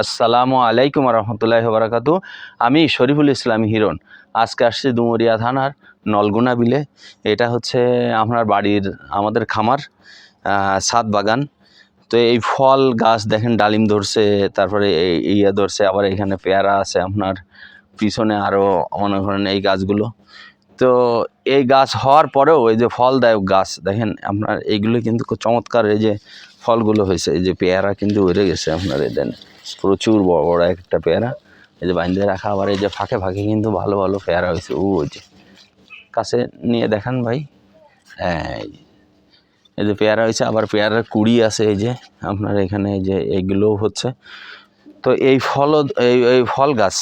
আসসালামু আলাইকুম রহমতুল্লাহ বারাকাতু আমি শরীফুল ইসলাম হিরণ। আজকে আসছি ডুমুরিয়া থানার নলগুনা বিলে। এটা হচ্ছে আপনার বাড়ির, আমাদের খামার ছাদ বাগান। তো এই ফল, গাছ দেখেন, ডালিম ধরছে, তারপরে এই ইয়ে ধরছে, আবার এখানে পেয়ারা আছে আপনার। পিছনে আরও মনে করেন এই গাছগুলো। তো এই গাছ হওয়ার পরেও এই যে ফলদায়ক গাছ, দেখেন আপনার এইগুলো কিন্তু খুব চমৎকার এই যে ফলগুলো হয়েছে, এই যে পেয়ারা কিন্তু উড়ে গেছে আপনার, এই দেন প্রচুর বড় বড় একটা পেয়ারা, এই যে বাইন্দে রাখা, আবার এই যে ফাঁকে ফাঁকে কিন্তু ভালো ভালো পেয়ারা হয়েছে, ও যে কাছে নিয়ে দেখান ভাই হ্যাঁ এই যে। এই যে পেয়ারা হয়েছে, আবার পেয়ারার কুড়ি আছে, এই যে আপনার এখানে, এই যে এইগুলোও হচ্ছে তো এই ফল এই এই ফল গাছ,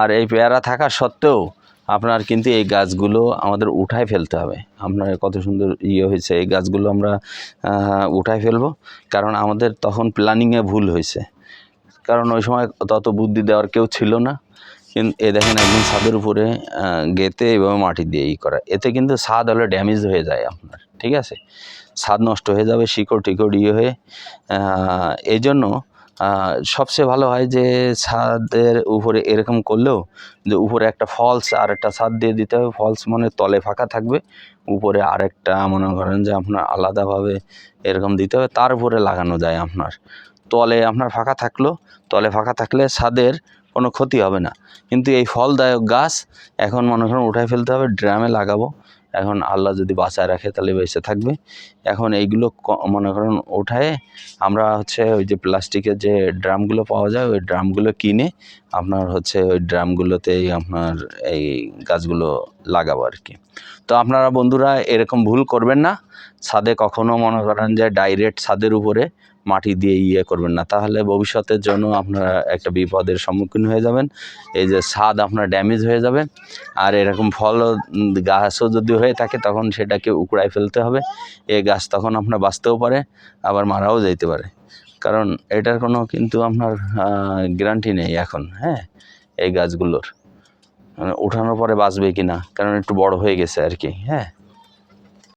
আর এই পেয়ারা থাকা সত্ত্বেও আপনার কিন্তু এই গাছগুলো আমাদের উঠায় ফেলতে হবে। আপনার কত সুন্দর ইয়ে হয়েছে, এই গাছগুলো আমরা উঠায় ফেলব। কারণ আমাদের তখন প্ল্যানিংয়ে ভুল হয়েছে। কারণ ওই সময় তত বুদ্ধি দেওয়ার কেউ ছিল না। কিন্তু এ দেখেন একদম ছাদের উপরে গেতে এবং মাটি দিয়ে ই করা। এতে কিন্তু ছাদ হলে ড্যামেজ হয়ে যায় আপনার, ঠিক আছে? ছাদ নষ্ট হয়ে যাবে, শিকড় টিকড় ইয়ে হয়ে এই জন্য সবচেয়ে ভালো হয় যে ছাদের উপরে এরকম করলেও যে উপরে একটা ফলস আর একটা ছাদ দিয়ে দিতে হবে। ফলস মানে তলে ফাঁকা থাকবে। উপরে আরেকটা মনে করেন যে আপনার আলাদাভাবে এরকম দিতে হবে। তার উপরে লাগানো যায় আপনার। তলে আপনার ফাঁকা থাকল, তলে ফাঁকা থাকলে ছাদের কোনো ক্ষতি হবে না। কিন্তু এই ফলদায়ক গাছ এখন মনে করেন উঠায় ফেলতে হবে, ড্রামে লাগাবো। এখন আল্লাহ যদি বাঁচায় রাখে, তাহলে বেঁচে থাকবে। এখন এইগুলো মনে করেন ওঠায় আমরা হচ্ছে ওই যে প্লাস্টিকের যে ড্রামগুলো পাওয়া যায়, ওই ড্রামগুলো কিনে আপনার হচ্ছে ওই ড্রামগুলোতেই আপনার এই গাছগুলো লাগাবো আর কি। তো আপনারা বন্ধুরা এরকম ভুল করবেন না। ছাদে কখনো মনে করেন যে ডাইরেক্ট ছাদের উপরে মাটি দিয়ে ইয়ে করবেন না। তাহলে ভবিষ্যতের জন্য আপনারা একটা বিপদের সম্মুখীন হয়ে যাবেন। এই যে ছাদ আপনার ড্যামেজ হয়ে যাবে। আর এরকম ফল গাছও যদি হয়ে থাকে তখন সেটাকে উকড়ায় ফেলতে হবে। এই গাছ তখন আপনার বাঁচতেও পারে, আবার মারাও যেতে পারে। কারণ এটার কোনো কিন্তু আপনার গ্যারান্টি নেই এখন হ্যাঁ এই গাছগুলোর। মানে ওঠানোর পরে বাঁচবে কি না কারণ একটু বড় হয়ে গেছে আর কি হ্যাঁ।